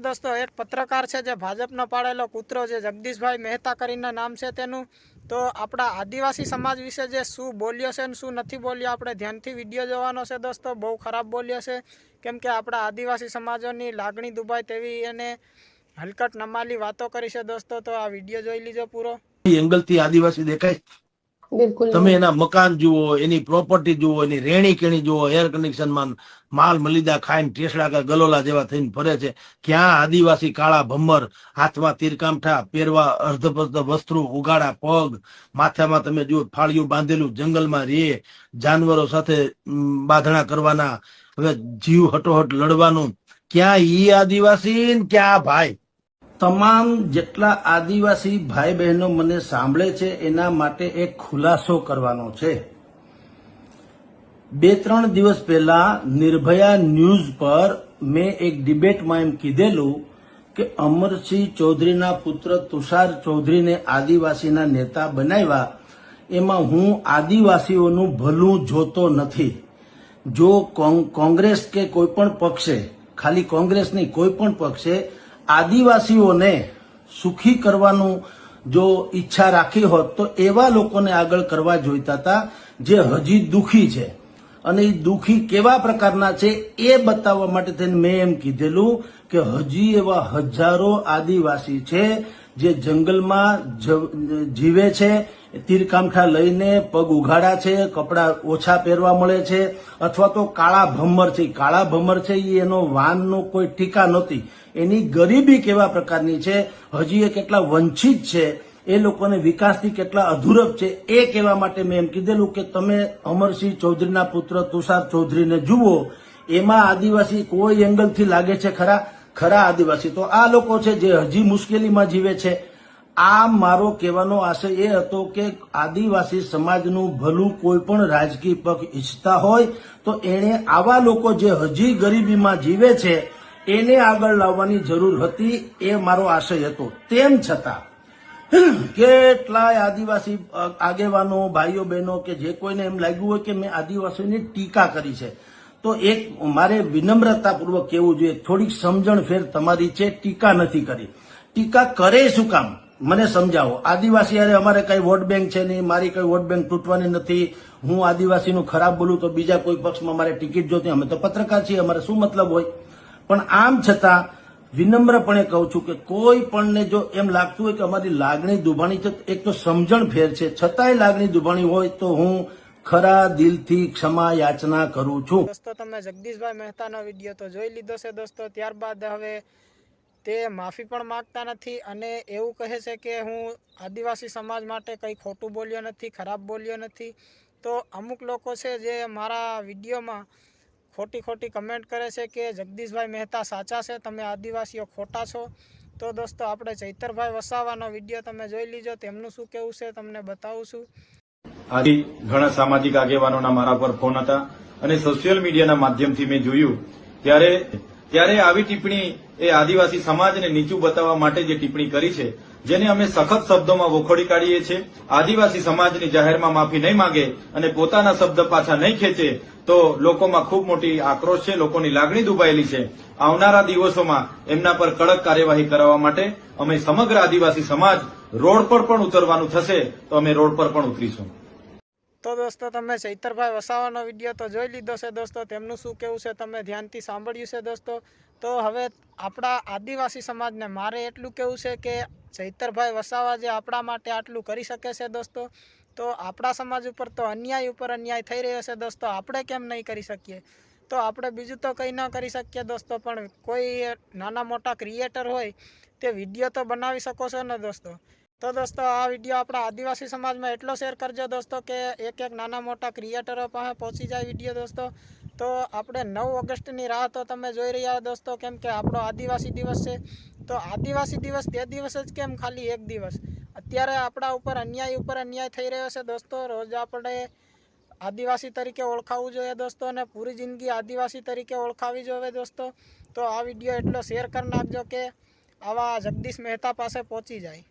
દોસ્તો એક પત્રકાર છે જે ભાજપનો પાડેલો કૂતરો જે જગદીશભાઈ મહેતા કરીને નામ છે તેનું. તો આપણા આદિવાસી સમાજ વિશે જે શું બોલ્યો છે અને શું નથી બોલ્યો આપણે ધ્યાનથી વીડિયો જોવાનો છે દોસ્તો. બહુ ખરાબ બોલ્યો છે. કેમ કે આપણા આદિવાસી સમાજોની લાગણી દુભાય તેવી એને હલકટ નમાલી વાતો કરી છે દોસ્તો. તો આ વીડિયો જોઈ લીજો પૂરો. એંગલથી આદિવાસી દેખાય. બિલકુલ તમે એના મકાન જુઓ એની પ્રોપર્ટી જુઓ એની રેણી કેણી જુઓ એર કન્ડિશનમાં માલ મલિદા ખાઈને ટેસડા કે ગલોલા જેવા થઈને ફરે છે. ક્યાં આદિવાસી કાળા ભમર હાથમાં તીરકામઠા પહેરવા અર્ધપર્ધ વસ્ત્રો ઉગાડા પગ માથામાં તમે જુઓ ફાળિયું બાંધેલું જંગલમાં રે જાનવરો સાથે બાંધણા કરવાના હવે જીવ હટોહટ લડવાનું. ક્યાં ઈ આદિવાસી ને ક્યાં ભાઈ? તમામ જેટલા આદિવાસી ભાઈ બહેનો મને સાંભળે છે, એના માટે એક ખુલાસો કરવાનો છે. બે ત્રણ દિવસ પહેલા નિર્ભયા ન્યૂઝ પર મેં એક ડિબેટમાં એમ કીધેલું કે અમરસિંહ ચૌધરીના પુત્ર તુષાર ચૌધરીને આદિવાસીના નેતા બનાવ્યા. એમાં હું આદિવાસીઓનું ભલું જોતો નથી. જો કોંગ- કોંગ્રેસ કે કોઈ પણ પક્ષે, ખાલી કોંગ્રેસ નહીં, કોઈ પણ પક્ષે આદિવાસીઓને સુખી કરવાનું જો ઈચ્છા રાખી હોત તો એવા લોકોને આગળ કરવા જોઈતા હતા જે હજી દુખી છે. અને એ દુખી કેવા પ્રકારના છે એ બતાવવા માટે થઈને મેં એમ કીધેલું કે હજી એવા હજારો આદિવાસી છે જે જંગલમાં જીવે છે તીરકામઠા લઈને પગ ઉઘાડા છે, કપડા ઓછા પહેરવા મળે છે, અથવા તો કાળા ભમર છે. કાળા ભમર છે એ એનો વાનનો કોઈ ટીકા નહોતી. એની ગરીબી કેવા પ્રકારની છે? હજી એ કેટલા વંચિત છે? એ લોકોને વિકાસથી કેટલા અધૂરપ છે? એ કહેવા માટે મેં એમ કીધેલું કે તમે અમરસિંહ ચૌધરીના પુત્ર તુષાર ચૌધરીને જુઓ. એમાં આદિવાસી કોઈ એંગલથી લાગે છે ખરા? ખરા આદિવાસી. તો આ લોકો છે જે હજી મુશ્કેલીમાં જીવે છે. આ મારો કહેવાનો આશય એ હતો કે આદિવાસી સમાજનું ભલું કોઈ પણ રાજકીય પક્ષ ઈચ્છતા હોય, તો એણે આવા લોકો જે હજી ગરીબીમાં જીવે છે, એને આગળ લાવવાની જરૂર હતી એ મારો આશય હતો. તેમ છતાં, કેટલાય આદિવાસી આગેવાનો, ભાઈઓ, બહેનો કે જે કોઈને એમ લાગ્યું હોય કે મેં આદિવાસીઓની ટીકા કરી છે, તો એક મારે વિનમ્રતાપૂર્વક કહેવું જોઈએ, થોડીક સમજણ ફેર તમારી છે, ટીકા નથી કરી. ટીકા કરે શું કામ? મને સમજાવો. આદિવાસી અરે અમારે કઈ વોટ બેંક છે નહીં, મારી કઈ વોટ બેંક તૂટવાની નથી. હું આદિવાસીનું ખરાબ બોલું તો બીજા કોઈ પક્ષમાં મારે ટિકિટ જોતી, અમે તો પત્રકાર છીએ, અમારે શું મતલબ હોય? પણ આમ છતાં વિનમ્રપણે કહું છું કે કોઈ પણને જો એમ લાગતું હોય કે અમારી લાગણી દુભાણી છે, એક તો સમજણ ફેર છે. છતાંય લાગણી દુભાણી હોય તો હું ખરા દિલથી ક્ષમા યાચના કરું છું. દોસ્તો તમે જગદીશભાઈ મહેતાનો વીડિયો તો જોઈ લીધો છે દોસ્તો. ત્યારબાદ હવે તે માફી પણ માંગતા નથી અને એવું કહે છે કે હું આદિવાસી સમાજ માટે કંઈ ખોટું બોલ્યો નથી, ખરાબ બોલ્યો નથી. તો અમુક લોકો છે જે મારા વિડીયોમાં ખોટી ખોટી કમેન્ટ કરે છે કે, જગદીશભાઈ મહેતા સાચા છે, તમે આદિવાસીઓ ખોટા છો. તો દોસ્તો, આપણે ચૈતરભાઈ વસાવાનો વીડિયો તમે જોઈ લીજો, તેમનું શું કેવું છે તમને બતાવું છું. આજે ઘણા સામાજિક આગેવાનોના મારા પર ફોન હતા અને સોશિયલ મીડિયાના માધ્યમથી મેં જોયું, ત્યારે ત્યારે આવી ટિપ્પણી એ આદિવાસી સમાજને નીચું બતાવવા માટે જે ટિપ્પણી કરી છે, જેને અમે સખત શબ્દોમાં વખોડી કાઢીએ છીએ. આદિવાસી સમાજની જાહેરમાં માફી નહીં માંગે અને પોતાના શબ્દ પાછા નહીં ખેંચે, તો લોકોમાં ખૂબ મોટી આક્રોશ છે, લોકોની લાગણી દુભાયેલી છે. આવનારા દિવસોમાં એમના પર કડક કાર્યવાહી કરાવવા માટે અમે સમગ્ર આદિવાસી સમાજ રોડ પર પણ ઉતરવાનું થશે, તો અમે રોડ પર પણ ઉતરીશું. તો દોસ્તો, તમે ચૈતરભાઈ વસાવાનો વીડિયો તો જોઈ લીધો છે દોસ્તો. તેમનું શું કેવું છે તમે ધ્યાનથી સાંભળ્યું છે દોસ્તો? તો હવે આપણા આદિવાસી સમાજને મારે એટલું કેવું છે કે ચૈતરભાઈ વસાવા જે આપણા માટે આટલું કરી શકે છે દોસ્તો, તો આપણા સમાજ ઉપર તો અન્યાય ઉપર અન્યાય થઈ રહ્યો છે દોસ્તો. આપણે કેમ નહીં કરી શકીએ? તો આપણે બીજું તો કંઈ ન કરી શકીએ દોસ્તો, પણ કોઈ નાના મોટા ક્રિએટર હોય તે વીડિયો તો બનાવી શકો છો ને દોસ્તો? તો દોસ્તો, આ વીડિયો આપણા આદિવાસી સમાજમાં એટલો શેર કરજો દોસ્તો કે એક એક નાના મોટા ક્રિએટરો પાસે પહોંચી જાય વીડિયો દોસ્તો. તો આપણે નવ ઓગસ્ટની રાહ તો તમે જોઈ રહ્યા દોસ્તો, કેમ કે આપણો આદિવાસી દિવસ છે. તો આદિવાસી દિવસ તે દિવસ જ કેમ ખાલી એક દિવસ? અત્યારે આપણા ઉપર અન્યાય ઉપર અન્યાય થઈ રહ્યો છે દોસ્તો. રોજ આપણે આદિવાસી તરીકે ઓળખાવવું જોઈએ દોસ્તો અને પૂરી જિંદગી આદિવાસી તરીકે ઓળખાવી જોઈએ દોસ્તો. તો આ વીડિયો એટલો શેર કરી નાખજો કે આવા જગદીશ મહેતા પાસે પહોંચી જાય.